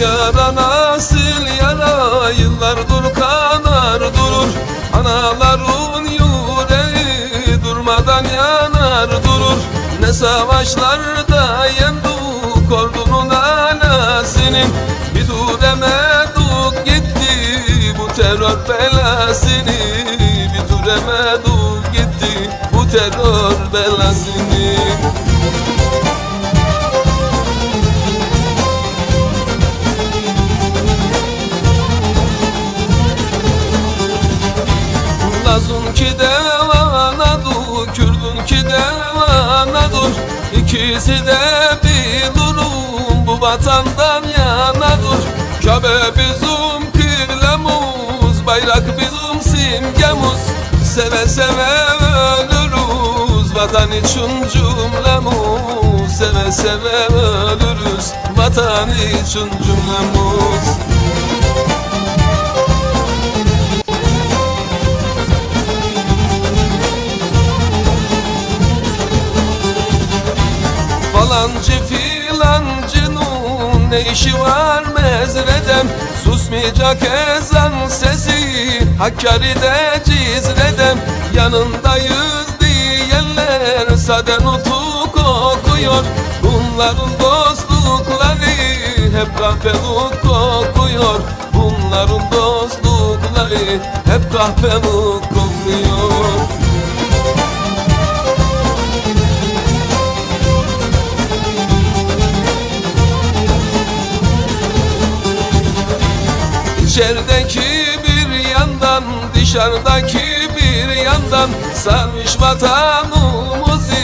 yara nasıl yara? Yıllardır kanar durur. Anaların yüreği durmadan yanar durur. Ne savaşlarda yendik ordunun alasının Bir dur emedik gitti bu terör belasını. Bir dur emedik gitti bu terör belasını Lazun ki devanadır, Kürdün ki devanadır İkisi de bir durum bu vatandan yanadır Kabe bizim kıblemuz, bayrak bizim simgemiz Seve seve ölürüz vatan için cümlemiz. Seve seve ölürüz vatan için cümlemiz Falancı filancının ne işi var mezreden? Susmayacak ezan sesi Hakkari'de cizreden. Yanındayız diyenler Saden utuk okuyor. Bunların dostlukları Hep kahpelik kokuyor. Bunların dostlukları Hep kahpelik kokuyor İçerideki bir yandan dışarıdaki bir yandan. Sarmış vatanımızı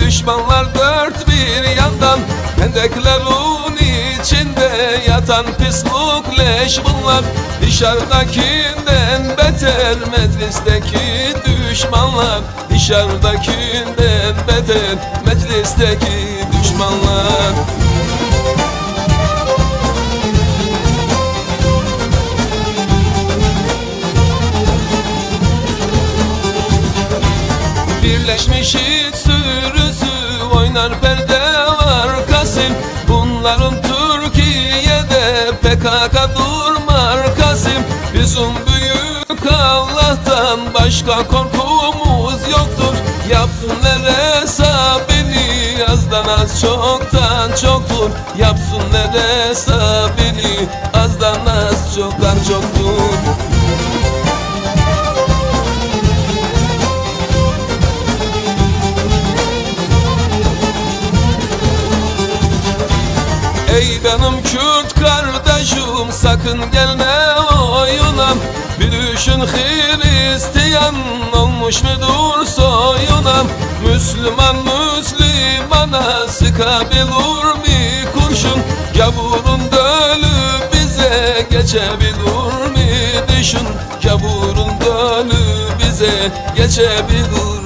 düşmanlar dört bir yandan. Hendeklerin içinde yatan pislik leş bunlar. Dışarıdakinden beter meclisteki düşmanlar. Dışarıdakinden beter meclisteki düşmanlar Birleşmiş sürüsü oynar perde arkasın Bunların Türkiye'de PKK durmar Kasım. Bizim büyük Allah'tan başka korkumuz yoktur. Yapsınlar hesabını azdan az çoktan çoktur. Yapsınlar hesabını azdan az çoktan çoktur Ey benim Kürt kardeşim sakın gelme oyuna. Bir düşün Hristiyan olmuş mudur soyuna. Müslüman Müslümana sıkabilir mi kurşun? Gavurun dölü bize geçebilir mi düşün? Gavurun dölü bize geçebilir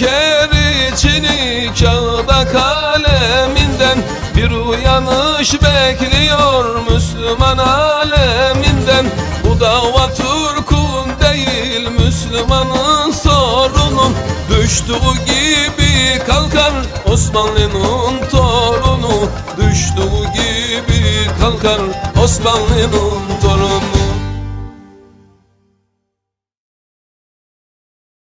Döker içini kağıda kaleminden Bir uyanış bekliyor Müslüman aleminden. Bu dava Türk'ün değil Müslümanın sorunu Düştüğü gibi kalkar Osmanlı'nın torunu. Düştüğü gibi kalkar Osmanlı'nın torunu